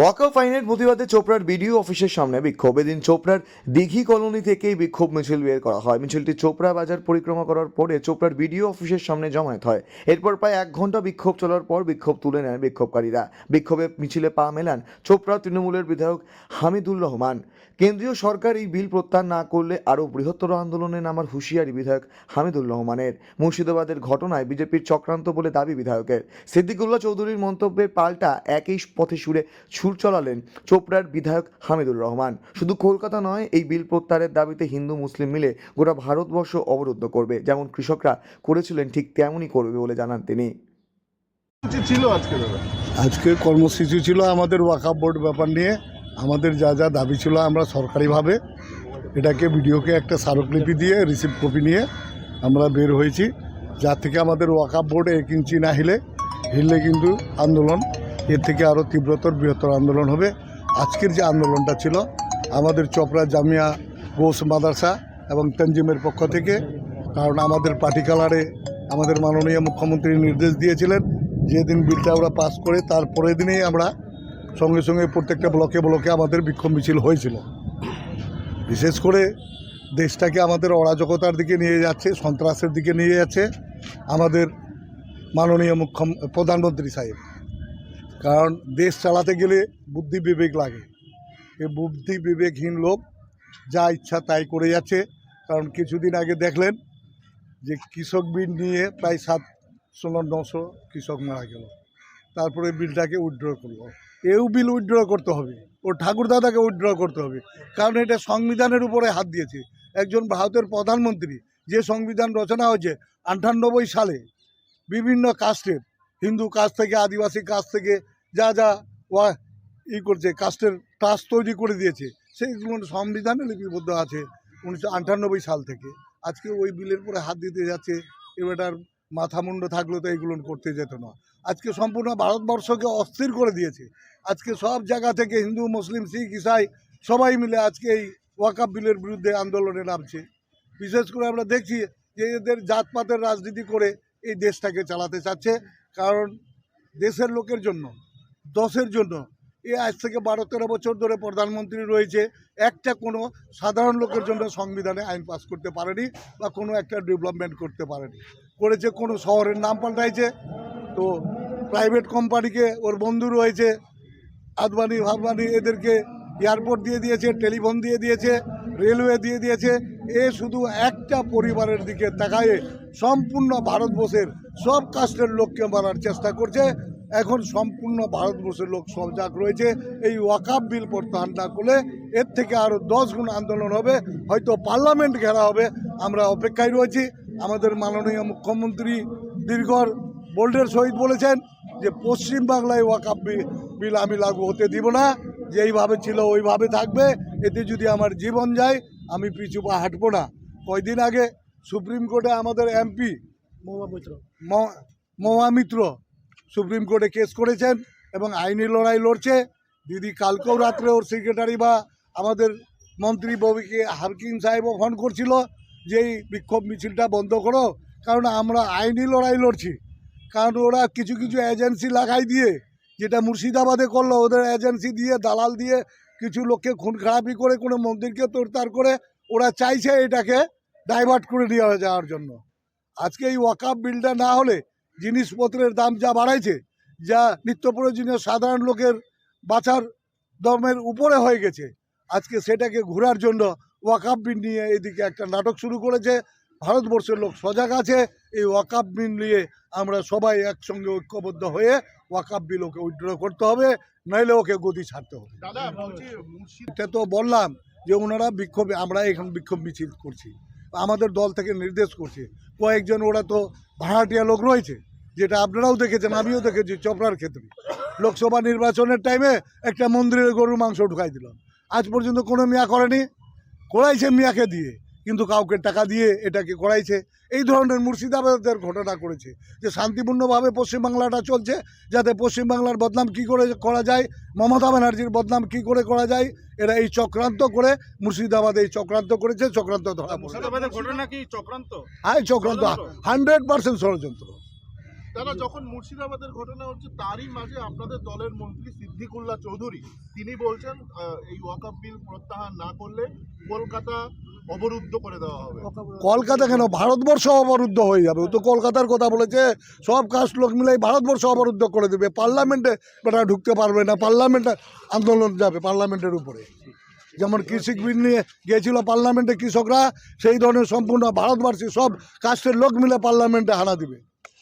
ওয়াকআপ আইনের প্রতিবাদে চোপড়ার বিডিও অফিসের সামনে বিক্ষোভ। এদিন চোপড়ার দিঘি কলোনি থেকেই বিক্ষোভ মিছিল বের করা হয়। মিছিলটি চোপড়া বাজার পরিক্রমা করার পরে চোপড়ার বিডিও অফিসের সামনে জমায়েত হয়। এরপর প্রায় এক ঘণ্টা বিক্ষোভ চলার পর বিক্ষোভ তুলে নেন বিক্ষোভকারীরা। বিক্ষোভে মিছিলে পা মেলান চোপড়া তৃণমূলের বিধায়ক হামিদুর রহমান। কেন্দ্রীয় সরকার এই বিল প্রত্যাহার না করলে আরও বৃহত্তর আন্দোলনে নামার হুঁশিয়ারি বিধায়ক হামিদুর রহমানের। মুর্শিদাবাদের ঘটনায় বিজেপির চক্রান্ত বলে দাবি বিধায়কের। সিদ্দিকুল্লাহ চৌধুরীর মন্তব্যের পাল্টা একই পথে সুরে সুর চলালেন চোপড়ার বিধায়ক হামিদুর রহমান। শুধু কলকাতা নয় এই বিল প্রত্যাহারের দাবিতে হিন্দু মুসলিম মিলে গোটা ভারতবর্ষ অবরুদ্ধ করবে। যেমন কৃষকরা করেছিলেন ঠিক তেমনই করবে বলে জানান তিনি। ছিল আজকে কর্মসূচি ছিল আমাদের ওয়াকাপ বোর্ড ব্যাপার নিয়ে। আমাদের যা যা দাবি ছিল আমরা সরকারিভাবে এটাকে ভিডিওকে একটা স্মারকলিপি দিয়ে রিসিভ কপি নিয়ে আমরা বের হয়েছি। যার থেকে আমাদের ওয়াকাপ বোর্ড এক ইঞ্চি না হিলে হিললে কিন্তু আন্দোলন এর থেকে আরও তীব্রতর বৃহত্তর আন্দোলন হবে। আজকের যে আন্দোলনটা ছিল, আমাদের চপড়া জামিয়া গোস মাদ্রাসা এবং তঞ্জিমের পক্ষ থেকে, কারণ আমাদের পার্টি কালারে আমাদের মাননীয় মুখ্যমন্ত্রী নির্দেশ দিয়েছিলেন, যেদিন বিলটা ওরা পাস করে তার পরের দিনেই আমরা সঙ্গে সঙ্গে প্রত্যেকটা ব্লকে ব্লকে আমাদের বিক্ষোভ মিছিল হয়েছিল। বিশেষ করে দেশটাকে আমাদের অরাজকতার দিকে নিয়ে যাচ্ছে, সন্ত্রাসের দিকে নিয়ে যাচ্ছে আমাদের মাননীয় মুখ্য প্রধানমন্ত্রী সাহেব। কারণ দেশ চালাতে গেলে বুদ্ধি বিবেক লাগে। এই বুদ্ধি বিবেকহীন লোক যা ইচ্ছা তাই করে যাচ্ছে। কারণ কিছুদিন আগে দেখলেন যে কৃষক বিল নিয়ে প্রায় সাতশো নশো কৃষক মারা গেল। তারপরে বিলটাকে উইথড্র করল। এও বিল উইথড্র করতে হবে। ও ঠাকুরদাদাকে উইথড্র করতে হবে। কারণ এটা সংবিধানের উপরে হাত দিয়েছে। একজন ভারতের প্রধানমন্ত্রী যে সংবিধান রচনা হয়েছে আটানব্বই সালে, বিভিন্ন কাস্টের, হিন্দু কাস্ট থেকে, আদিবাসী কাস্ট থেকে যা যা ওয়া ই করছে, কাস্টের ট্রাস্ট তৈরি করে দিয়েছে সেইগুলো সংবিধানে লিপিবদ্ধ আছে উনিশশো আটানব্বই সাল থেকে। আজকে ওই বিলের পরে হাত দিতে যাচ্ছে এবারটার মাথা মুন্ড থাকলে তো এইগুলো করতে যেত না। আজকে সম্পূর্ণ ভারতবর্ষকে অস্থির করে দিয়েছে। আজকে সব জায়গা থেকে হিন্দু, মুসলিম, শিখ, ইসাই সবাই মিলে আজকে এই ওয়াকাপ বিলের বিরুদ্ধে আন্দোলনে নামছে। বিশেষ করে আমরা দেখছি যে এদের জাতপাতের রাজনীতি করে এই দেশটাকে চালাতে চাচ্ছে, কারণ দেশের লোকের জন্য দশের জন্য। এ আজ থেকে বারো, তেরো বছর ধরে প্রধানমন্ত্রী রয়েছে। একটা কোনো সাধারণ লোকের জন্য সংবিধানে আইন পাস করতে পারেনি বা কোনো একটা ডেভেলপমেন্ট করতে পারেনি। করেছে কোনো শহরের নাম পাল্টাইছে। তো প্রাইভেট কোম্পানিকে ওর বন্ধু রয়েছে, আদবানি, ভাববানি এদেরকে এয়ারপোর্ট দিয়ে দিয়েছে, টেলিফোন দিয়ে দিয়েছে, রেলওয়ে দিয়ে দিয়েছে। এ শুধু একটা পরিবারের দিকে তাকায়ে সম্পূর্ণ ভারতবর্ষের সব কাস্টের লোককে মারার চেষ্টা করছে। এখন সম্পূর্ণ ভারতবর্ষের লোক সজাগ রয়েছে। এই ওয়াকাপ বিল প্রত্যাহার না করলে এর থেকে আরও দশ গুণ আন্দোলন হবে। হয়তো পার্লামেন্ট ঘেরা হবে। আমরা অপেক্ষায় রয়েছি। আমাদের মাননীয় মুখ্যমন্ত্রী দীর্ঘর বোল্ডের সহিত বলেছেন যে পশ্চিম বাংলায় ওয়াকাপ বিল আমি লাগু হতে দিব না। যেইভাবে ছিল ওইভাবে থাকবে। এতে যদি আমার জীবন যায় আমি পিছু পা হাঁটবো না। কয়দিন আগে সুপ্রিম কোর্টে আমাদের এমপি মহামিত্র সুপ্রিম কোর্টে কেস করেছেন এবং আইনি লড়াই লড়ছে। দিদি, কালকেও রাত্রে ওর সেক্রেটারি বা আমাদের মন্ত্রী ববিকে হারকিন সাহেবও ফোন করছিল যে এই বিক্ষোভ মিছিলটা বন্ধ করো, কারণ আমরা আইনি লড়াই লড়ছি। কারণ ওরা কিছু কিছু এজেন্সি লাগাই দিয়ে, যেটা মুর্শিদাবাদে করল, ওদের এজেন্সি দিয়ে, দালাল দিয়ে কিছু লোককে খুন খারাপি করে, কোনো মন্দিরকে তোড়তাড় করে, ওরা চাইছে এটাকে ডাইভার্ট করে নিয়ে যাওয়ার জন্য। আজকে এই ওয়াকাপ বিলটা না হলে জিনিসপত্রের দাম যা বাড়াইছে যা নিত্য প্রয়োজনীয় সাধারণ লোকের বাঁচার দমের উপরে হয়ে গেছে আজকে সেটাকে ঘোরার জন্য ওয়াকাপ বিল নিয়ে এদিকে একটা নাটক শুরু করেছে ভারতবর্ষের লোক সজাগ আছে এই ওয়াকাপ বিল নিয়ে আমরা সবাই একসঙ্গে ঐক্যবদ্ধ হয়ে ওয়াকাপ বিল ওকে উইড্র করতে হবে নইলে ওকে গতি ছাড়তে হবে। দাদা এটা তো বললাম যে ওনারা বিক্ষোভে আমরা এখন বিক্ষোভ মিছিল করছি আমাদের দল থেকে নির্দেশ করছে কয়েকজন ওরা তো ভাড়াটিয়া লোক রয়েছে। যেটা আপনারাও দেখেছেন আমিও দেখেছি চপড়ার ক্ষেত্রে। লোকসভা নির্বাচনের টাইমে একটা মন্দিরের গরুর মাংস ঢুকাই দিলাম। আজ পর্যন্ত কোনো মিয়া করেনি। করাইছে মিয়াকে দিয়ে কিন্তু কাউকে টাকা দিয়ে এটাকে করাইছে। এই ধরনের মুর্শিদাবাদের ঘটনা করেছে যে শান্তিপূর্ণভাবে পশ্চিমবাংলাটা চলছে যাতে পশ্চিমবাংলার বদনাম কি করে করা যায় মমতা ব্যানার্জির বদনাম কি করে করা যায় এরা এই চক্রান্ত করে মুর্শিদাবাদে এই চক্রান্ত করেছে চক্রান্ত ধরা চক্রান্ত? হ্যাঁ চক্রান্ত হান্ড্রেড পার্সেন্ট ষড়যন্ত্র। দাদা যখন মুর্শিদাবাদের ঘটনা হচ্ছে, তারই মাঝে আপনাদের দলের মন্ত্রী সিদ্দিকুল্লাহ চৌধুরী, তিনি বলছেন এই ওয়াকাব বিল প্রত্যাহার না করলে কলকাতা অবরুদ্ধ করে দেওয়া হবে। কলকাতা কেন? ভারতবর্ষ অবরুদ্ধ হয়ে যাবে। ও তো কলকাতার কথা বলেছে, সব কাস্ট লোক মিলে ভারতবর্ষ অবরুদ্ধ করে দেবে। পার্লামেন্টে বেটা ঢুকতে পারবে না, পার্লামেন্টে আন্দোলন যাবে পার্লামেন্টের উপরে। যেমন কৃষি বিল নিয়ে গিয়েছিল পার্লামেন্টে কৃষকরা, সেই ধরনের সম্পূর্ণ ভারতবর্ষী সব কাস্টের লোক মিলে পার্লামেন্টে হানা দিবে।